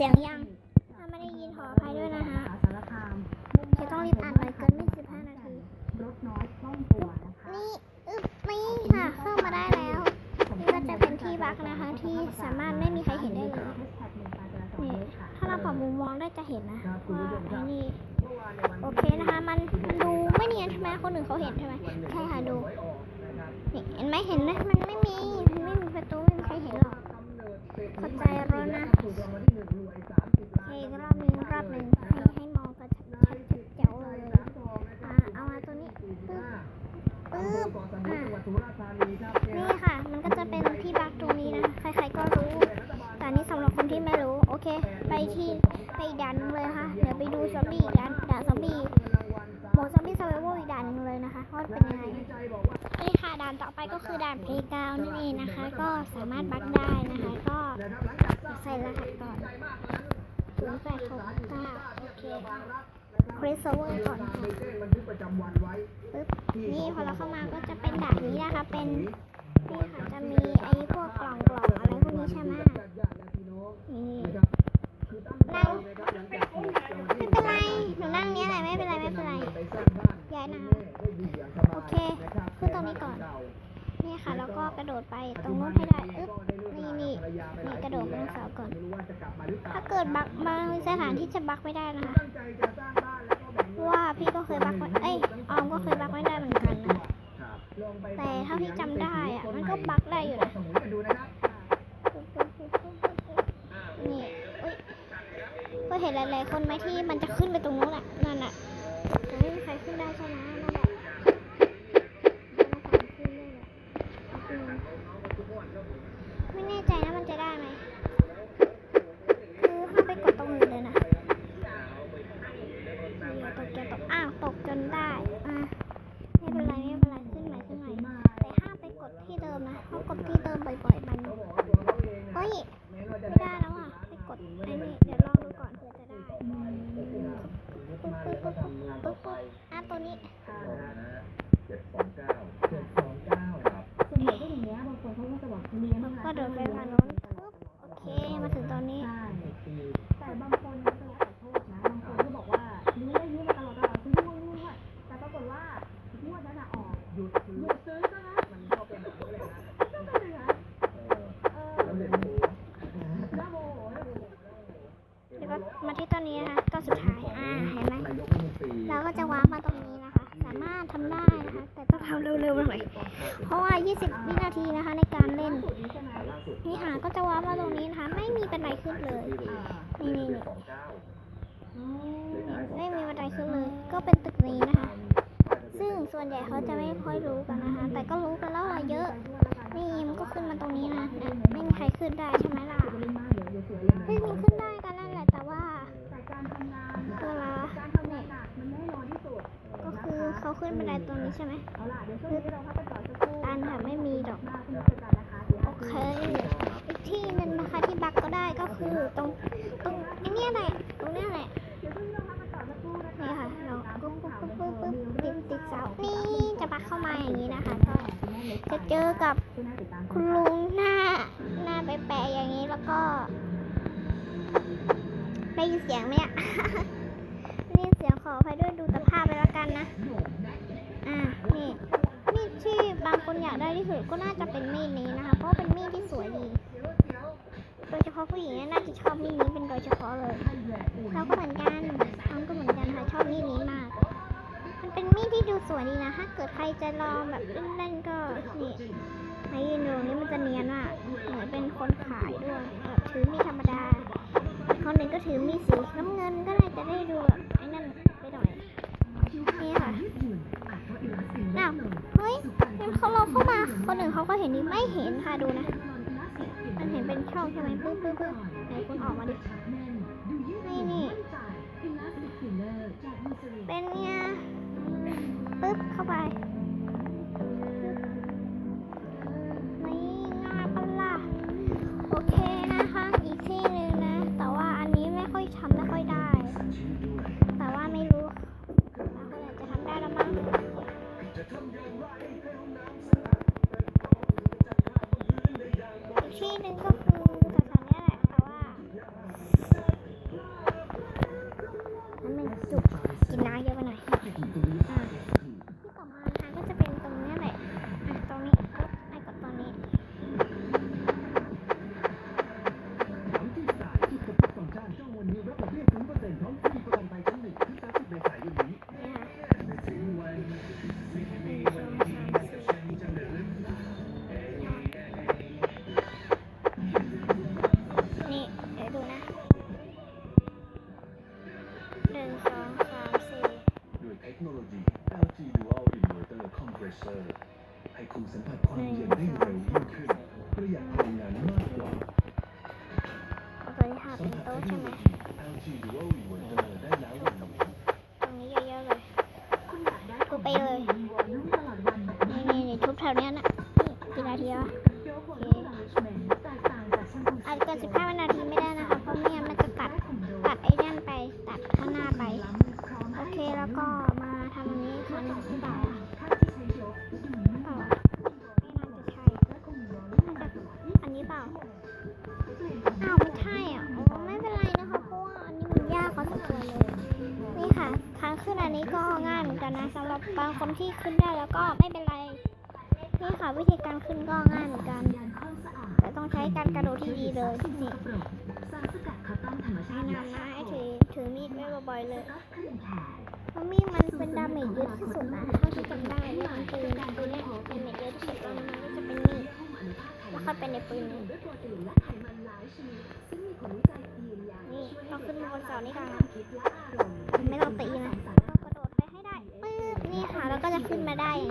เสียงยัง ถ้าไม่ได้ยินขออภัยด้วยนะฮะจะต้องรีบอ่านหน่อยเกินไม่สิบห้านาทีรถน้อยคล่องตัวนะคะนี่อึ๊บนี่ค่ะ เข้ามาได้แล้ว นี่ก็จะเป็นที่บักนะคะ ที่สามารถไม่มีใครเห็นได้เลยนี่ถ้าเราปรับมุมมองได้จะเห็นนะว่าไอ้นี่โอเคนะคะ มันดูไม่เนียนใช่ไหมคนอื่นเขาเห็นใช่ไหมใช่ค่ะดูนี่เห็นไหมเห็นไหมมันไม่มีมันไม่มีประตูไม่มีใครเห็นหรอกเข้าใจแล้วนะให้อีกรอบหนึงรอบหนึงให้ให้มองกันชัดๆแจ๋วเลยอ่าเอามาตัวนี้ปึ๊บปึ๊บ อ่านี่ค่ะ มันก็จะเป็นที่บักตรงนี้นะ ใครๆก็รู้ แต่นนี้สำหรับคนที่ไม่รู้ โอเค ไปที่ไปอีกด่านนึงเลยค่ะ เดี๋ยวไปดูซอมบี้อีกด่านด่านซอมบี้โหมดซอมบี้ซอร์ไวเวอร์อีกด่านนึงเลยนะคะว่าเป็นยังไงนี่ค่ะด่านต่อไปก็คือด่านเพลย์กราวนั่นเองนะคะ ก็สามารถบักได้นะคะ ก็ใส่รหัสก่อนศูนย์แปดหกเก้าโอเคค ริสเวอร์ก่อนค่ะปึ๊บนี่พอเราเข้ามาก็จะเป็นด่านนี้นะคะ เป็นนี่ค่ะจะมีไอ้พวกกล่องกล่องอะไรพวกนี้ใช่ไหมนี่นั่งไม่เป็นไรหนูนั่งเนี้ยแหละไม่เป็นไรไม่เป็นไรย้ายนะคะโอเคขึ้นตรงนี้ก่อน นี่ค่ะแล้วก็กระโดดไปตรงนู้นให้ได้อึ๊บ นี่นี่นี่กระโดดไปตรงเสาก่อน ถ้าเกิดบักบางสถานที่จะบักไม่ได้นะคะเพราะว่าพี่ก็เคยบักไว้เอ้ยออมก็เคยบักไม่ได้เหมือนกันนะแต่ถ้าพี่จำได้อะมันก็บักได้อยู่นะนี่อุ้ยก็เห็นหลายๆคนไหมที่มันจะขึ้นไปตรงนู้นแหละนั่นแหละแต่ไม่มีใครขึ้นได้ใช่ไหมนั่นแหละอืมไม่แน่ใจนะมันจะได้ไหม คือห้ามไปกดตรงอื่นเลยนะอย่าตกอย่าตก อ้าว ตกจนได้ อะ ไม่เป็นไรไม่เป็นไร ขึ้นใหม่ขึ้นใหม่ แต่ห้ามไปกดที่เดิมนะ เพราะกดที่เดิมบ่อยๆ มันเฮ้ย ไม่ได้แล้วอะ ไปกดไอ้ นี่เดี๋ยวลองดูก่อนเผื่อจะได้ ปึ๊บปึ๊บปึ๊บปึ๊บปึ๊บปึ๊บอะตัวนี้ แต่ต้องทำเร็วๆหน่อย เพราะว่า 20 วินาทีนะคะในการเล่นสูตรนี้ใช่ไหมล่านก็จะว้ามาตรงนี้นะคะ ไม่มีบันไดขึ้นเลย นี่นี่ไม่มีบันไดขึ้นเลย ก็เป็นตึกนี้นะคะ ซึ่งส่วนใหญ่เขาจะไม่ค่อยรู้กันนะคะ แต่ก็รู้กันแล้วละเยอะ นี่มันก็ขึ้นมาตรงนี้นะ ไม่มีใครขึ้นได้ใช่ไหมล่ะเล่นมากเดี๋ยวเดี๋ยวสวยเลยนะเฮ้ยมันขึ้นได้ เขาขึ้นบันไดตรงนี้ใช่ไหมอันก่อนสักครู่อันค่ะไม่มีดอกโอเคอีกที่หนึงนะคะที่บักก็ได้ก็คือตรงตรงไอ้เนี่ยแหละตรงเนี้ยแหละเดี๋ยวช่วงนี้เราพักกันก่อนสักครู่นะคะนี่ค่ะเราปุ๊บปุ๊บปุ๊บปุ๊บปุ๊บติดติดเสานี่จะบักเข้ามาอย่างนี้นะคะก็จะเจอกับคุณลุงหน้าหน้าแปะๆอย่างนี้แล้วก็ได้ยินเสียงไหมเนี่ยได้ยินเสียงขออภัยด้วยดูต่ภาพไปแล้ว กันนะ อ่า นี่ มีดที่บางคนอยากได้ที่สุดก็น่าจะเป็นมีดนี้นะคะ เพราะเป็นมีดที่สวยดี โดยเฉพาะผู้หญิงน่าจะชอบมีดนี้เป็นโดยเฉพาะเลย เราก็เหมือนกันน้งก็เหมือนกันค่ะ ชอบมีดนี้มาก มันเป็นมีดที่ดูสวยดีนะ ถ้าเกิดใครจะลองแบบเล่นๆก็นี่มายืนดูนี่มันจะเนียนมากเหมือนเป็นคนขายด้วยแบบถือมีดธรรมดาอีกคนหนึ่งก็ถือมีดสีน้ำเงินก็ได้จะได้ดูแบบไอ้นั่นไปหน่อยนี่ค่ะอ้าวเฮ้ยงั้นเขาเราเข้ามาคนหนึ่งเขาก็เห็นนี่ไม่เห็นค่ะ ดูนะ มันเห็นเป็นช่องใช่ไหมปึ๊บปึ๊บปึ๊บไหนคุณออกมาดิ นี่นี่ เป็นเนี่ยปึ๊บเข้าไป เซอร์ให้คุณสัมผัสความเย็นได้เร็วยิ่งขึ้นประหยัดพลังงานมากกว่าเอาตัวที่ห้าสัเป็มนผัสโต๊ะเทคโนใช่โลไหมยี LG Dual Inverter ได้แล้ววันนี้ตรงนี้เยอะๆเลยคุณอยากได้กูไปเลยนี่นี่นี่ทุบแถวเนี้ยนะนี่กี่นาทีวะอลลุ่มแมネจเมนต์แตกต่าจจเกินสิบห้าวินาทีไม่ได้นะคะเพราะไม่งั้นมันจะตัดตัดไอ้นั่นไปตัดข้างหน้าไป โอเคแล้วก็มาทำอันนี้ครั้งหนึ่งหรือเกันนะสำหรับบางคนที่ขึ้นได้แล้วก็ไม่เป็นไรนี่ค่ะวิธีการขึ้นก็ง่ายเหมือนกันแต่ต้องใช้การกระโดดที่ดีเลยนี่สารสกัดคาร์บอนธรรมชาให้นานนะให้ถือถือมีดไว้บ่อยๆเลยเพราะมีดมันเป็นดาเมจเยอะที่สุดนะเท่าที่จำได้เรื่องปืนตัวเนี้ยดาเมจเยอะที่สุดตอนนี้มันก็จะเป็นมีดแล้วค่อยเป็นในปืนนี่นี่ต้องขึ้นบนเสานี่ก่อนนะ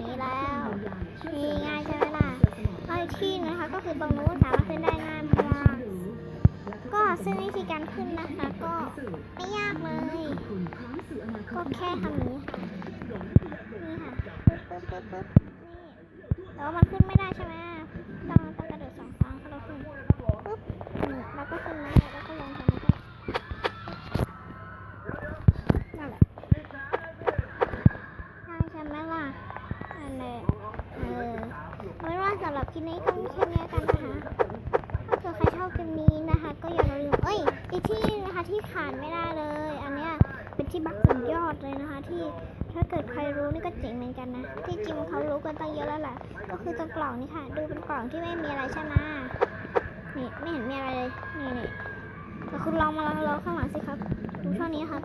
นี้แล้วนี่ง่ายใช่ไหมล่ะเอ้ที่นะคะก็คือตรงนู้นสามารถขึ้นได้ง่ายมากก็ซึ่งวิธีการขึ้นนะคะ ก็ไม่ยากเลย ก็แค่ทำนี้ค่ะนี่ค่ะปึ๊บปึ๊บปึ๊บปึ๊บนี่แต่ว่ามันขึ้นไม่ได้ใช่ไหมต้องต้องกระโดดสองครั้งก็เราขึ้นปึ๊บนี่แล้วก็ขึ้นมาแล้วก็ลงทางนี้ก็นั่นแหละใช่ใช่ไหมล่ะนั่นแหละเออเอาเป็นว่าสำหรับคลิปนี้ก็มี แค่นี้กันนะคะถ้าเกิดใครชอบคลิปนี้นะคะ ก็อย่าลืมเอ้ยอีกที่นะคะที่ขาดไม่ได้เลย อันเนี้ยเป็นที่บักสุดยอดเลยนะคะ ที่ถ้าเกิดใครรู้นี่ก็เจ๋งเหมือนกันนะที่จริงเขารู้กันตั้งเยอะแล้วแหละก็คือตรงกล่องนี่ค่ะ ดูเป็นกล่องที่ไม่มีอะไรใช่ไหมนี่ไม่เห็นมีอะไรเลยนี่นี่แต่คุณลองมาลองลองข้างหลังสิครับดูเท่านี้ครับ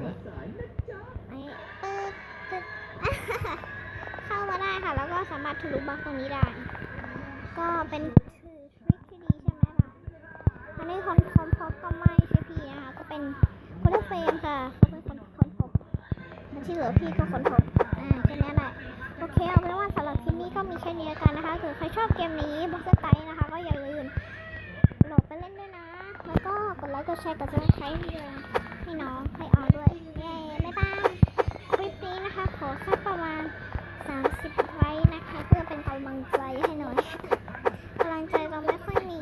นี่ไอ้ปึ๊ดปึ๊ดเข้ามาได้ค่ะ แล้วก็สามารถทะลุบล็อกตรงนี้ได้ ก็เป็นถือทริคที่ดีใช่ไหมคะอันนี้คนค้นพบก็ไม่ใช่พี่นะคะก็เป็นคนเฟรมค่ะเขาเป็นคนค้นพบมันที่เหลือพี่ก็ค้นพบอ่าแค่นี้แหละโอเคเอาเป็นว่าสำหรับคลิปนี้ก็มีแค่นี้กันนะคะถ้าใครชอบเกมนี้บล็อกสไตล์นะคะ ก็อย่าลืมโหลดไปเล่นด้วยนะ แล้วก็กดไลค์กดแชร์กดซับสไครต์ให้ด้วยให้น้องให้ออด้วยเย้บ๊ายบายคลิปนี้นะคะขอสักประมาณ30ไลค์นะคะ เพื่อเป็นกำลังใจให้หน่อยำลังใจเราไม่ค่อยมี